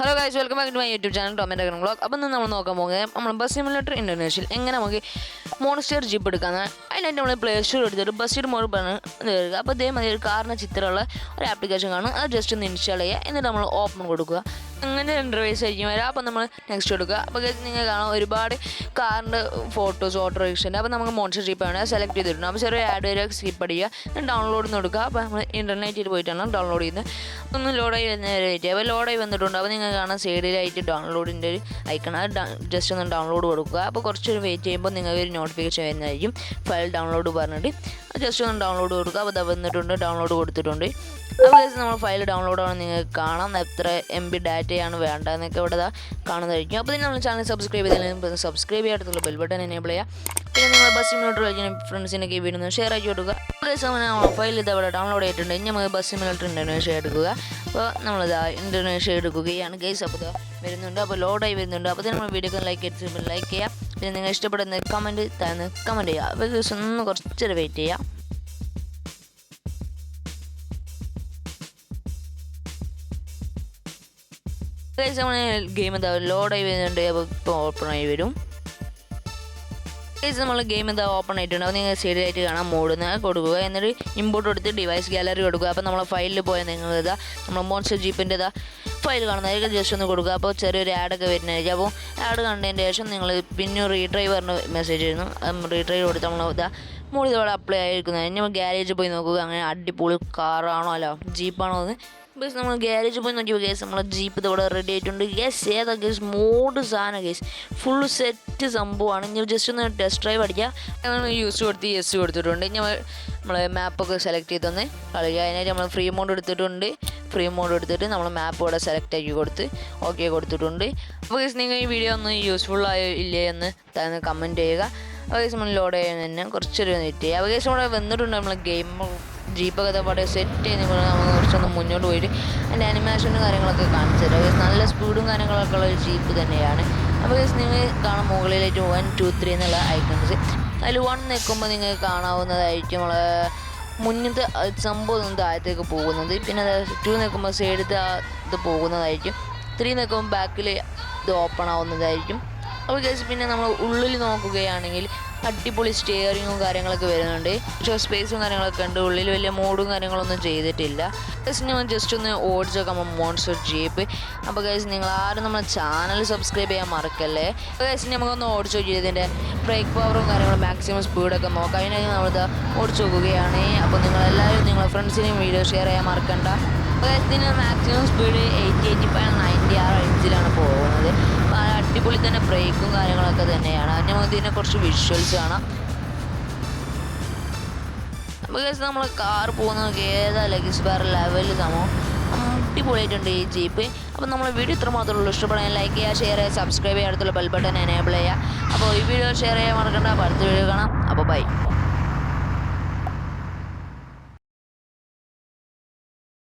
Hello guys welcome back to my YouTube channel ടോമിന്റെ ഗ്രം blog അപ്പം നമ്മൾ നോക്കാൻ പോകുന്നത് നമ്മൾ ബസ് സിമുലേറ്റർ ഇന്റർനാഷണൽ എങ്ങനെ നമുക്ക് മോൺസ്റ്റർ ജിപ്പ് എടുക്കാന്ന്. അതിനായിട്ട് നമ്മൾ പ്ലേ സ്റ്റോർ എടുത്തിട്ട് ബസ് മോഡ് പറഞ്ഞ് കയറുക അപ്പോൾ ഇതേമാതിരി ഒരു കാറിന് ചിത്രമുള്ള ഒരു ആപ്ലിക്കേഷൻ കാണും. അത് ജസ്റ്റ് ഒന്ന് ഇൻസ്റ്റാൾ ചെയ്യുക. എന്നിട്ട് നമ്മൾ ഓപ്പൺ കൊടുക്കുക. അങ്ങനെ ഇന്റർവേസ് ആയിരിക്കും. വരാം. അപ്പോൾ നമ്മൾ നെക്സ്റ്റ് കൊടുക്കുക അപ്പോൾ നിങ്ങൾ കാണാം ഒരുപാട് കാറിന്റെ ഫോട്ടോസ് ഓട്ടോ റിക്ഷന്റെ അപ്പോൾ നമുക്ക് മോൺസ്റ്റർ ജീപ്പ് ആണ്. സെലക്ട് ചെയ്തിട്ടുണ്ട്. അപ്പോൾ ചെറിയ ആഡ് വരെ സ്കിപ്പ് അടിക്കുക. ഡൗൺലോഡ് എന്ന് കൊടുക്കുക അപ്പോൾ നമ്മൾ ഇന്റർനെറ്റിൽ പോയിട്ടാണ് ഡൗൺലോഡ് ചെയ്യുന്നത്. ഒന്ന് ലോഡായി വരുന്ന റേറ്റ് അപ്പോൾ ലോഡായി വന്നിട്ടുണ്ട്. അപ്പോൾ നിങ്ങൾ കാണാം സൈഡിലായിട്ട് ഡൗൺലോഡിന്റെ ഒരു ഐക്കൺ അത് ജസ്റ്റ് ഒന്ന് ഡൗൺലോഡ് കൊടുക്കുക. അപ്പോൾ കുറച്ചൊരു വെയിറ്റ് ചെയ്യുമ്പോൾ നിങ്ങൾക്ക് ഒരു നോട്ടിഫിക്കേഷൻ വരുന്നതായിരിക്കും. ഫയൽ ഡൗൺലോഡ് പറഞ്ഞിട്ട്. ജസ്റ്റ് ഒന്ന് ഡൗൺലോഡ് കൊടുക്കുക. അപ്പോൾ വന്നിട്ടുണ്ട്. ഡൗൺലോഡ് കൊടുത്തിട്ടുണ്ട്. അപ്പോൾ നമ്മൾ ഫയൽ ഡൗൺലോഡ് ആണ് നിങ്ങൾക്ക് കാണാം. എത്ര എം ബി ഡാറ്റയാണ് വേണ്ടതെന്നൊക്കെ ഇവിടെ കാണുന്നതായിരിക്കും. അപ്പോൾ ഇതിന് നമ്മൾ ചാനൽ സബ്സ്ക്രൈബ് ചെയ്തതിന് സബ്സ്ക്രൈബ് ചെയ്യാത്തുള്ള ബെൽ ബട്ടൺ എനേബിൾ ചെയ്യുക പിന്നെ നിങ്ങൾ ബസ് സിമുലേറ്റർ കളിക്കുന്ന ഫ്രണ്ട്സിനൊക്കെ ഈ ഷെയർ ആക്കി കൊടുക്കുക. അങ്ങനെ ഫയൽ ഇത് അവിടെ ഡൗൺലോഡ് ചെയ്തിട്ടുണ്ട്. ഇനി നമുക്ക് ബസ് സിമുലേറ്റർ ഇൻഡോനേഷ്യ എടുക്കുക. അപ്പോൾ നമ്മളിത് ഇൻഡോനേഷ്യ എടുക്കുകയാണ്. ഗൈസ് അപ്പോൾ വരുന്നുണ്ട്. അപ്പോൾ ലോഡായി വരുന്നുണ്ട്. അപ്പോൾ നമ്മൾ വീഡിയോ ലൈക്ക് ചെയ്ത് ലൈക്ക് ചെയ്യാം. പിന്നെ നിങ്ങൾ ഇഷ്ടപ്പെടുന്ന കമന്റ് തന്നെ കമന്റ് ചെയ്യുക അപ്പോൾ ദിവസം ഒന്ന് കുറച്ചൊരു വെയിറ്റ് ചെയ്യാം. ഗൈസ് നമ്മൾ ഗെയിം എന്താ ആയി വരുന്നുണ്ട് അപ്പോൾ ഇപ്പോൾ ഓപ്പൺ ആയി വരും. നമ്മൾ ഗെയിം എന്താ ഓപ്പൺ ആയിട്ടുണ്ട് അപ്പോൾ നിങ്ങൾ സൈഡിലായിട്ട് കാണാം മൂടുന്ന കൊടുക്കുക. എന്നിട്ട് ഇമ്പോർട്ട് കൊടുത്ത് ഡിവൈസ് ഗാലറി കൊടുക്കുക. അപ്പോൾ നമ്മളെ ഫയലിൽ പോയാൽ നിങ്ങൾ ഇതാ നമ്മൾ മോൺസ്റ്റർ ജീപ്പിന്റെ ഇതാ ഫയൽ കാണുന്നതായിരിക്കും ജസ്റ്റ് ഒന്ന് കൊടുക്കുക. അപ്പോൾ ചെറിയൊരു ആഡൊക്കെ വരുന്നതായിരിക്കും. അപ്പോൾ ആഡ് കണ്ടതിന് ശേഷം നിങ്ങൾ പിന്നെ റീഡ്രൈവ് പറഞ്ഞ മെസ്സേജ് ആയിരുന്നു റീഡ്രൈവ് കൊടുത്ത് നമ്മൾ ഇതാ മുകളിൽ ഇതോടെ അപ്ലൈ ആയിരിക്കുന്നത് നമ്മൾ ഗ്യാരേജിൽ പോയി നോക്കുക. അങ്ങനെ അടിപൊളി കാറാണോ അല്ല ജീപ്പാണോ എന്ന് ബസ് നമ്മൾ ഗ്യാരേജ് പോയി നോക്കിയപ്പോൾ ഗ്യാസ് നമ്മളെ ജീപ്പ് ഇതോടെ റെഡി ആയിട്ടുണ്ട്. ഗ്യാസ് ഏതാ ഗ്യാസ് മോഡ് സാധനം ഗ്യാസ് ഫുൾ സെറ്റ് സംഭവമാണ്. ഇനി ജസ്റ്റ് ഒന്ന് ടെസ്റ്റ് ഡ്രൈവ് അടിക്കുക നമ്മൾ യൂസ് കൊടുത്ത് യെസ് കൊടുത്തിട്ടുണ്ട്. നമ്മൾ നമ്മളെ മാപ്പൊക്കെ സെലക്ട് ചെയ്ത് തന്നെ കളിക്കുക അതിനായിട്ട് നമ്മൾ ഫ്രീ മോഡ് എടുത്തിട്ടുണ്ട്. ഫ്രീ മോഡ് എടുത്തിട്ട് നമ്മൾ മാപ്പ് ഇവിടെ സെലക്ട് ആക്കി കൊടുത്ത് ഓക്കെ കൊടുത്തിട്ടുണ്ട്. അപ്പോൾ കേസ് നിങ്ങൾ ഈ വീഡിയോ ഒന്ന് യൂസ്ഫുൾ ആയോ ഇല്ലേ എന്ന് തന്നെ കമന്റ് ചെയ്യുക. അപ്പോൾ നമ്മൾ ലോഡ് ചെയ്യാൻ തന്നെ കുറച്ചൊരു വെയിറ്റ് ചെയ്യുക അപ്പോൾ കേസ് ഇവിടെ വന്നിട്ടുണ്ട് നമ്മൾ ഗെയിം ജീപ്പൊക്കെ പാടെ സെറ്റ് ചെയ്ത് നമുക്ക് കുറച്ചൊന്ന് മുന്നോട്ട് പോയിട്ട് അതിന്റെ അനിമേഷനും കാര്യങ്ങളൊക്കെ കാണിച്ചു തരാം. നല്ല സ്പീഡും കാര്യങ്ങളൊക്കെ ഉള്ള ഒരു ജീപ്പ് തന്നെയാണ്. അപ്പോൾ നിങ്ങൾ കാണാൻ മുകളിലേക്ക് വൺ ടു ത്രീ എന്നുള്ള ഐക്കൺസ് അതിൽ വൺ നിൽക്കുമ്പോൾ നിങ്ങൾക്ക് കാണാവുന്നതായിരിക്കും നമ്മളെ മുന്നത്തെ സംഭവം താഴത്തേക്ക് പോകുന്നത്. പിന്നെ ടു നിൽക്കുമ്പോൾ സൈഡത്തെ ഇത് പോകുന്നതായിരിക്കും. ത്രീ നിൽക്കുമ്പോൾ ബാക്കിൽ ഇത് ഓപ്പൺ ആവുന്നതായിരിക്കും. അപ്പോൾ ഗൈസ് പിന്നെ നമ്മൾ ഉള്ളിൽ നോക്കുകയാണെങ്കിൽ അടിപൊളി സ്റ്റിയറിങ്ങും കാര്യങ്ങളൊക്കെ വരുന്നുണ്ട്. പക്ഷേ സ്പേസും കാര്യങ്ങളൊക്കെ ഉണ്ട്. ഉള്ളിൽ വലിയ മോഡും കാര്യങ്ങളൊന്നും ചെയ്തിട്ടില്ല. ഗൈസ് ഞാൻ ജസ്റ്റ് ഒന്ന് ഓടിച്ചൊക്കെ മോൺസ്റ്റർ ജീപ്പ് അപ്പോൾ ഗൈസ് നിങ്ങൾ ആരും നമ്മുടെ ചാനൽ സബ്സ്ക്രൈബ് ചെയ്യാൻ മറക്കല്ലേ? അപ്പോൾ ഗൈസ് നമുക്കൊന്ന് ഓടിച്ചു നോക്കി ഇതിന്റെ ബ്രേക്ക് പവറും കാര്യങ്ങളും മാക്സിമം സ്പീഡൊക്കെ നോക്കാം. അതിനായി നമ്മളിത് ഓടിച്ചു നോക്കുകയാണ്. അപ്പോൾ നിങ്ങളെല്ലാവരും നിങ്ങളുടെ ഫ്രണ്ട്സിനെയും വീഡിയോ ഷെയർ ചെയ്യാൻ മറക്കണ്ട. അപ്പോൾ guys maximum speed eighty eighty five ninety ആ റേഞ്ചിലാണ് പോകുന്നത് അടിപൊളി തന്നെ ബ്രേക്കും കാര്യങ്ങളൊക്കെ തന്നെയാണ്. അതിന് നമുക്ക് ഇതിനെ കുറച്ച് വിഷ്വൽസ് കാണാം. ബിക്കോസ് നമ്മൾ കാർ പോകുന്ന ഏതാ ലഗേജ് വേറെ ലെവലിൽ സമോ അടിപൊളിയായിട്ടുണ്ട് ഈ ജീപ്പ് അപ്പോൾ നമ്മൾ വീഡിയോ ഇത്ര മാത്രമേ ഇഷ്ടപ്പെടാൻ ലൈക്ക് ചെയ്യുക ഷെയർ ചെയ്യുക സബ്സ്ക്രൈബ് ചെയ്യുക അടുത്തുള്ള ബെൽ ബട്ടൺ എനേബിൾ ചെയ്യുക. അപ്പോൾ ഈ വീഡിയോ ഷെയർ ചെയ്യാൻ മറക്കണ്ട. അപ്പോൾ അടുത്ത വീഡിയോ കാണാം. അപ്പോൾ ബൈ